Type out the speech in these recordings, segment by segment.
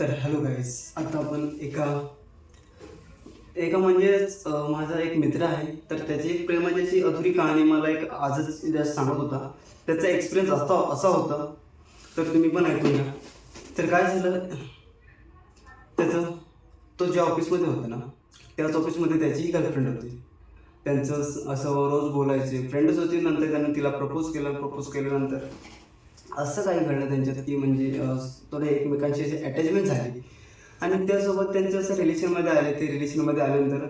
तर hello guys आता आपण एका एका म्हणजेच माझा एक मित्र आहे. तर त्याची एक प्रेमाची अधुरी कहाणी मला एक आजच just सांगत होता. त्याचा एक्सपिरियन्स असा असा होता. तर तुम्ही पण ऐकून घ्या. तर काय झालं? त्याचं तो ज्या ऑफिसमध्ये होता ना त्याच ऑफिसमध्ये त्याचीही गर्लफ्रेंड होती. त्यांचं असं रोज बोलायचे. फ्रेंडच होती नंतर त्यानं तिला प्रपोज केलं प्रपोज केल्यानंतर. असं काही घडलं त्यांच्यात की म्हणजे थोडे एकमेकांशी अशी अटॅचमेंट झाली. आणि त्यासोबत त्यांचे असं रिलेशनमध्ये आले ते रिलेशनमध्ये आल्यानंतर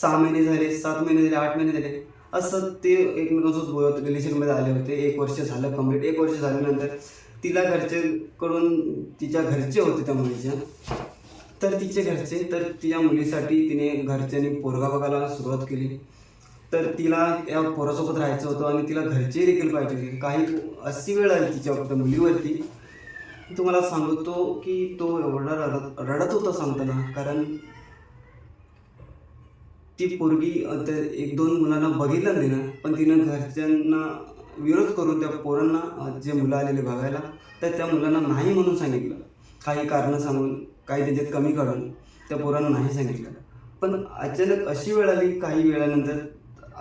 सहा महिने झाले सात महिने झाले आठ महिने झाले. असं ते एकमेकांसोबत बोलत रिलेशनमध्ये आले होते. एक वर्ष झालं कंप्लीट एक वर्ष झाल्यानंतर तिला घरच्याकडून तिच्या घरचे होते त्या मुलीच्या. तर तिचे घरचे तर तिच्या मुलीसाठी तिने घरच्यांनी पोरगा बघायला सुरुवात केली. तर तिला या पोरासोबत राहायचं होतं आणि तिला घरचे देखील पाहिजे होते. काही अशी वेळ आली तिच्या त्या मुलीवरती. तुम्हाला सांगतो की तो एवढा रडत रडत होता सांगताना. कारण ती पोरगी अं, त्या एक दोन मुलांना बघितलं नाही ना पण तिनं घरच्यांना विरोध करून त्या पोरांना जे मुलं आलेले बघायला तर त्या मुलांना नाही म्हणून सांगितलं. काही कारणं सांगून काही त्याच्यात कमी काढून त्या पोरांना नाही सांगितलं. पण अचानक अशी वेळ आली काही वेळानंतर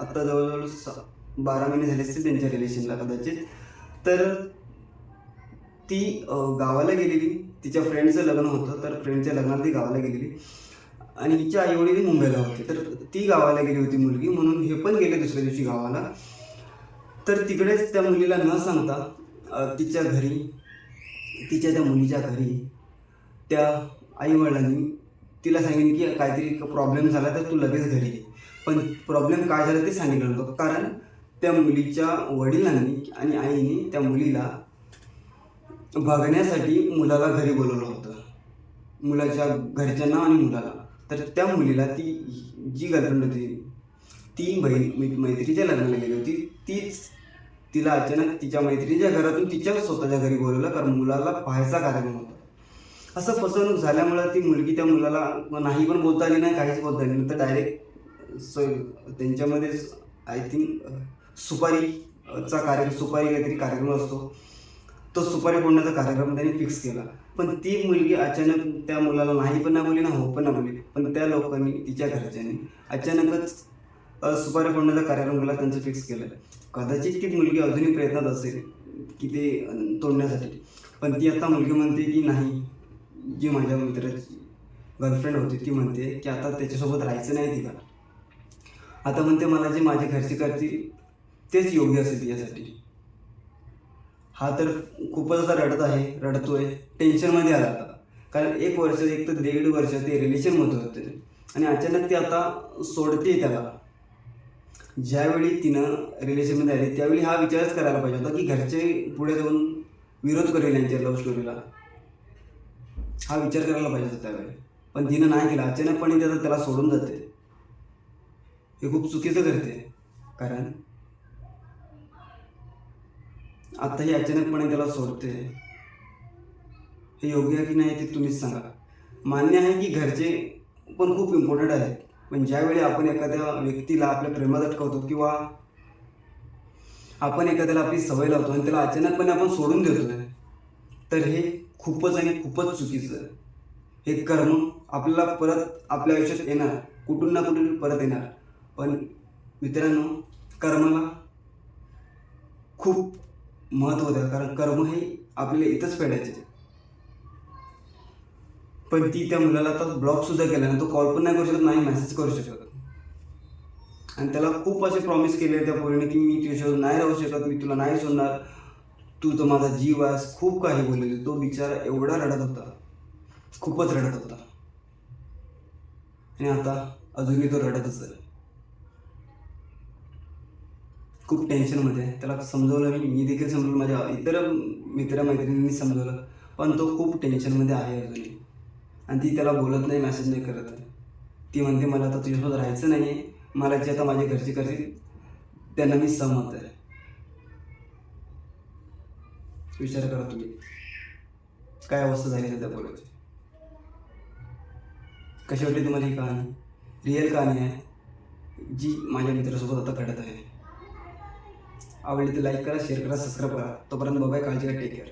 आता जवळजवळ स- बारा महिने झाले असतील त्यांच्या रिलेशनला कदाचित. तर ती गावाला गेलेली. तिच्या फ्रेंडचं लग्न होतं तर फ्रेंडच्या लग्नात ती गावाला गेलेली. आणि हिच्या आईवडील मुंबईला होते. तर ती गावाला गेली होती मुलगी. म्हणून हे पण गेले दुसऱ्या दिवशी गावाला. तर तिकडेच त्या मुलीला न सांगता तिच्या घरी तिच्या त्या मुलीच्या घरी त्या आईवडिलांनी तिला सांगेन की काहीतरी प्रॉब्लेम झाला तर तू लगेच घरी ये. पण प्रॉब्लेम काय झाला ते सांगितलं नव्हतं. कारण त्या मुलीच्या वडिलांनी आणि आईने त्या मुलीला बघण्यासाठी मुलाला घरी बोलवलं होतं. मुलाच्या घरच्यांना आणि मुलाला. तर त्या मुलीला ती जी गर्लफ्रेंड होती ती बहीण मैत्रीच्या लग्नाला गेली होती. तीच तिला अचानक तिच्या मैत्रिणीच्या घरातून तिच्या स्वतःच्या घरी बोलवलं कारण मुलाला पाहायचा कार्यक्रम होता. असं फसवणूक झाल्यामुळं ती मुलगी त्या मुलाला नाही पण बोलता आली नाही काहीच बोलता आली नाही. तर डायरेक्ट स त्यांच्यामध्ये आय थिंक सुपारीचा कार्यक्रम सुपारी काहीतरी कार्यक्रम असतो. तो सुपारी फोडण्याचा कार्यक्रम त्यांनी फिक्स केला. पण ती मुलगी अचानक त्या मुलाला नाही पण ना बोली ना हो पण ना बोली पण त्या लोकांनी तिच्या घरच्यांनी अचानकच सुपारी फोडण्याचा कार्यक्रम केला त्यांचं फिक्स केलं. कदाचित ती मुलगी अजूनही प्रयत्नात असेल की ते तोडण्यासाठी. पण ती आता मुलगी म्हणते की नाही जी माझ्या मित्राची गर्लफ्रेंड होती ती म्हणते की आता त्याच्यासोबत राहायचं नाही तिला. आता म्हणते मला जे माझे घरचे करतील तेच योग्य असेल तिच्यासाठी हा तर खूपच आता रडत आहे रडतोय टेन्शनमध्ये आला. आता कारण एक वर्ष एक तर दीड वर्ष ते रिलेशनमध्ये होते आणि अचानक ती आता सोडते त्याला. ज्यावेळी तिनं रिलेशनमध्ये आली त्यावेळी हा विचारच करायला पाहिजे होता की घरचे पुढे जाऊन विरोध करेल यांच्या लव्ह स्टोरीला हा विचार करायला पाहिजे होता त्यावेळी. पण तिनं नाही केला. अचानकपणे त्याचा त्याला सोडून जाते. हे खूप चुकीचं करते कारण आता ही अचानकपणे त्याला सोडते. हे योग्य आहे की नाही ते तुम्हीच सांगा. मान्य आहे की घरचे पण खूप इम्पॉर्टंट आहेत. पण ज्यावेळी आपण एखाद्या व्यक्तीला आपल्या प्रेमात अटकवतो किंवा आपण एखाद्याला आपली सवय लावतो आणि त्याला अचानकपणे आपण सोडून देतो तर हे खूपच आणि खूपच चुकीचं आहे. हे कर्म आपल्याला परत आपल्या आयुष्यात येणार. कुठून ना कुठून परत येणार. पण मित्रांनो कर्माला खूप महत्त्व द्या कारण कर्म हे आपल्याला इथंच फेडायचे. पण ती त्या मुलाला आता ब्लॉकसुद्धा केला आणि तो कॉल पण नाही करू शकत नाही मेसेज करू शकत. आणि त्याला खूप असे प्रॉमिस केले त्या पोरीने की मी तुझ्यासोबत नाही राहू शकत मी तुला नाही सोडणार. तू तर माझा जीव आहेस खूप काही बोललेली. तो बिचारा एवढा रडत होता. खूपच रडत होता. आणि आता अजूनही तो रडतच आहे. खूप टेन्शनमध्ये आहे. त्याला समजवलं मी मी देखील समजवलं. माझ्या इतर मित्रमैत्रिणींनी समजवलं. पण तो खूप टेन्शनमध्ये आहे अजूनही. आणि ती त्याला बोलत नाही मेसेज नाही करत. ती म्हणते मला आता तुझ्यासोबत राहायचं नाही आहे मला जे आता माझे घरचे करतील त्यांना मी सहमत आहे. विचार करा तुम्ही. काय अवस्था झाली त्या बोलायची? कशी वाटली तुम्हाला ही कहाणी? रिअल कहाणी आहे. जी माझ्या मित्रासोबत आता घडत आहे. आवडली तर लाईक करा शेअर करा सबस्क्राईब करा. तोपर्यंत बाबाय काळजी घ्या टेक केअर